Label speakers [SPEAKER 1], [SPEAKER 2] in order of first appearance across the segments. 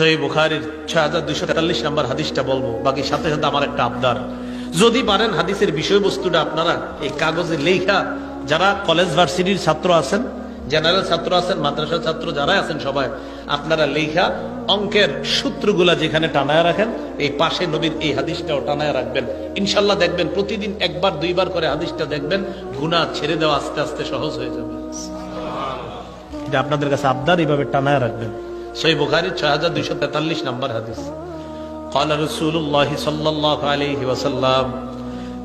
[SPEAKER 1] সহি বুখারির ছয় হাজার দুইশো তেতাল্লিশ নম্বর হাদিসটা বলব। বাকি সাথে সাথে আমার একটা আবদার। যদি পারেন হাদিসের বিষয়বস্তুটা আপনারা এই কাগজে লেখা যারা কলেজ ভার্সিটির ছাত্র আছেন, জেনারেল ছাত্র আছেন, মাদ্রাসার ছাত্র যারা আছেন সবাই, আপনারা লেখা অঙ্কের সূত্রগুলা যেখানে টানায় রাখেন, এই পাশে নবীর এই হাদিসটাও টানায় রাখবেন। ইনশাল্লাহ দেখবেন, প্রতিদিন একবার, দুইবার করে হাদিসটা দেখবেন, গুনাহ ছেড়ে দেওয়া আস্তে আস্তে সহজ হয়ে যাবে। আপনাদের কাছে আবদার, এইভাবে টানায় রাখবেন। সই বুখারি ছয় হাজার দুইশো তেতাল্লিশ নম্বর হাদিস قال رسول الله صلى الله عليه وسلم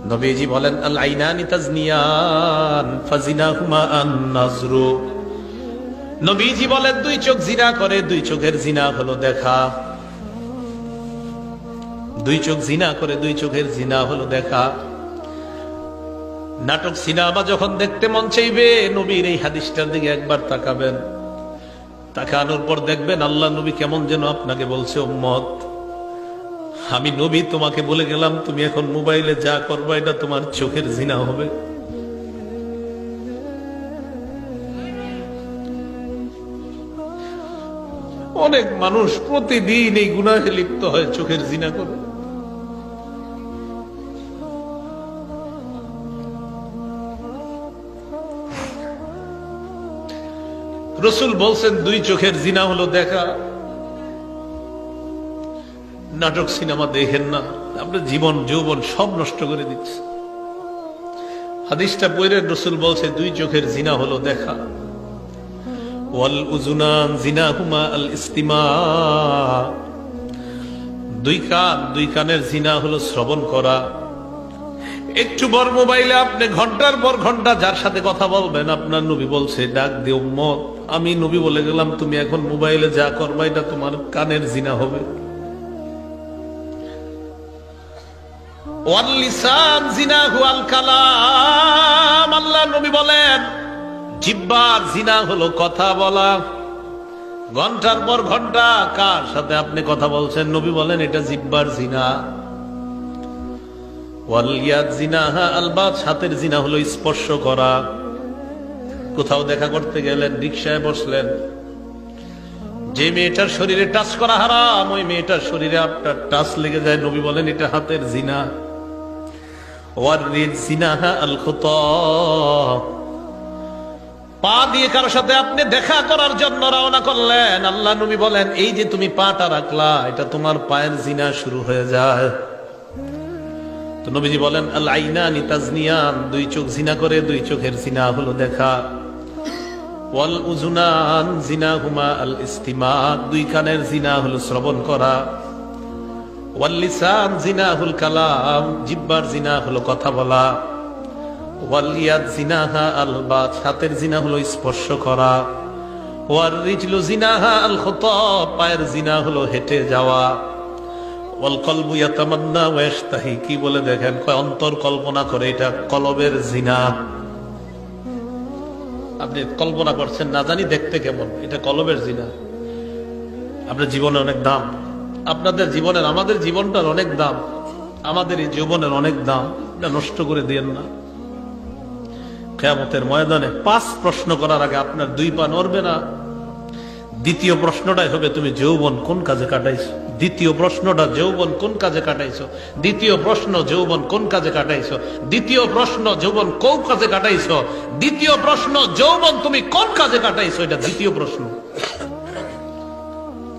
[SPEAKER 1] নবীজি বলেন আল আইনানি তাজনিয়ান ফাজিনাহুমা আন নাজরু নবীজি বলেন দুই চোখ জিনা করে দুই চোখের জিনা হলো দেখা দুই চোখ জিনা করে দুই চোখের জিনা হলো দেখা নাটক সিনেমা যখন দেখতে মন চাইবে নবীর এই হাদিসটার দিকে একবার তাকাবেন তাকানোর পর দেখবেন আল্লাহ নবী কেমন যেন আপনাকে বলছে, উম্মত, আমি নবী, তোমাকে বলে গেলাম, তুমি এখন মোবাইলে যা করবা, এটা তোমার চোখের জিনা হবে। অনেক মানুষ প্রতিদিন এই গুনাহে লিপ্ত হয়, চোখের জিনা করে। রসুল বলছেন, দুই চোখের জিনা হলো দেখা, নাটক সিনেমা দেখেন না আপনার জীবন, যৌবন সব নষ্ট করে দিচ্ছে। হাদিসটা পড়ে রসুল বলছে, দুই চোখের জিনা হলো দেখা। ওয়াল উজুনান জিনা হুমা আল ইস্তিমা। দুই কান, দুই কানের জিনা হলো শ্রবণ করা। একটু বড় মোবাইলে আপনি ঘণ্টার পর ঘণ্টা যার সাথে কথা বলবেন, আপনার নবী বলছে, ডাক দিও মত আমি নবী বলে গেলাম, তুমি এখন মোবাইলে যা করবা, এটা তোমার কানের জিনা হবে। আল্লাহ নবী বলেন জিব্বার জিনা হলো কথা বলা। ঘণ্টার পর ঘণ্টা কার সাথে আপনি কথা বলছেন? নবী বলেন, এটা জিব্বার জিনা। ওয়ালিয়াদ জিনাহা আলবাত হাতের জিনা হলো স্পর্শ করা। কোথাও দেখা করতে গেলেন রিক্সায় বসলেন। যে মেয়েটার শরীরে টাচ করা হারাম, ওই মেয়েটার শরীরে আপনার টাচ লেগে যায়। নবী বলেন, এটা হাতের জিনা। পা দিয়ে কারোর সাথে আপনি দেখা করার জন্য রওনা করলেন। আল্লাহ নবী বলেন, এই যে তুমি পাটা রাখলা, এটা তোমার পায়ের জিনা শুরু হয়ে যায়। তো নবীজি বলেন আল আইনানি তাজনিয়ান দুই চোখ জিনা করে, দুই চোখের জিনা হলো দেখা। ওয়াল উজুনান জিনা হুমা আল ইস্তিমা দুই কানের জিনা হলো শ্রবণ করা। ওয়াল লিসান জিনা হুল কালাম, জিব্বার জিনা হলো কথা বলা। ওয়ালিয়াদ জিনাহা আল বাত হাতের জিনা হলো স্পর্শ করা। ওয়ার রিজলু জিনাহা আল খুতা পায়ের জিনা হলো হেঁটে যাওয়া। ওয়াল কলবু ইয়াতামান্না কি বলে দেখেন? অন্তর কল্পনা করে, এটা কলবের জিনা। আপনি কল্পনা করছেন, না জানি দেখতে কেমন, এটা কলবের জিনা। আপনার জীবনে অনেক দাম। আপনাদের জীবনের, আমাদের জীবনটার অনেক দাম। আমাদের এই জীবনের অনেক দাম। নষ্ট করে দিয়েন না। কেয়ামতের ময়দানে পাঁচ প্রশ্ন করার আগে আপনার দুই পা নড়বে না। দ্বিতীয় প্রশ্নটাই হবে, তুমি যৌবন কোন কাজে কাটাইছো? দ্বিতীয় প্রশ্নটা, যৌবন কোন কাজে কাটাইছো? দ্বিতীয় প্রশ্ন, যৌবন কোন কাজে কাটাইছো? দ্বিতীয় প্রশ্ন, যৌবন কোন কাজে কাটাইছো? দ্বিতীয় প্রশ্ন, যৌবন তুমি কোন কাজে কাটাইছো? এটা দ্বিতীয় প্রশ্ন।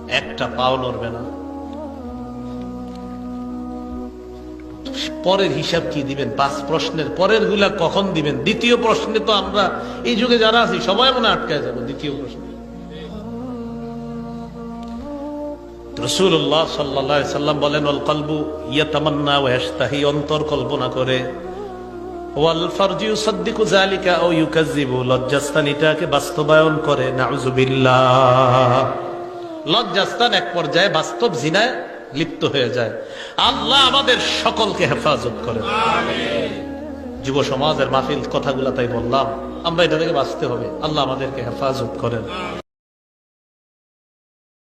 [SPEAKER 1] একটা পাও নড়বে না। পরের হিসাব কি দিবেন? পাঁচ প্রশ্নের পরেরগুলা কখন দিবেন? দ্বিতীয় প্রশ্নে তো আমরা, এই যুগে যারা আছি, সবাই মনে আটকায় যাব। দ্বিতীয় প্রশ্ন। রসুল্লাহ সাল্লাহ সাল্লাম বলেন অল কলবু ইয়াতামান্না ওয়াস্তাহি অন্তর কল্পনা করে। ওয়াল ফারজিউ সাদ্দিকু জালিকা ও ইউকাজিবু বাস্তবায়ন করে। নাউজুবিল্লাহ। লজ্জাস্তান এক পর্যায়ে বাস্তব জিনায় লিপ্ত হয়ে যায়। আল্লাহ আমাদের সকলকে হেফাজত করে যুব সমাজের মাহফিল কথাগুলা তাই বললাম। আমরা এটা থেকে বাঁচতে হবে। আল্লাহ আমাদেরকে হেফাজত করেন।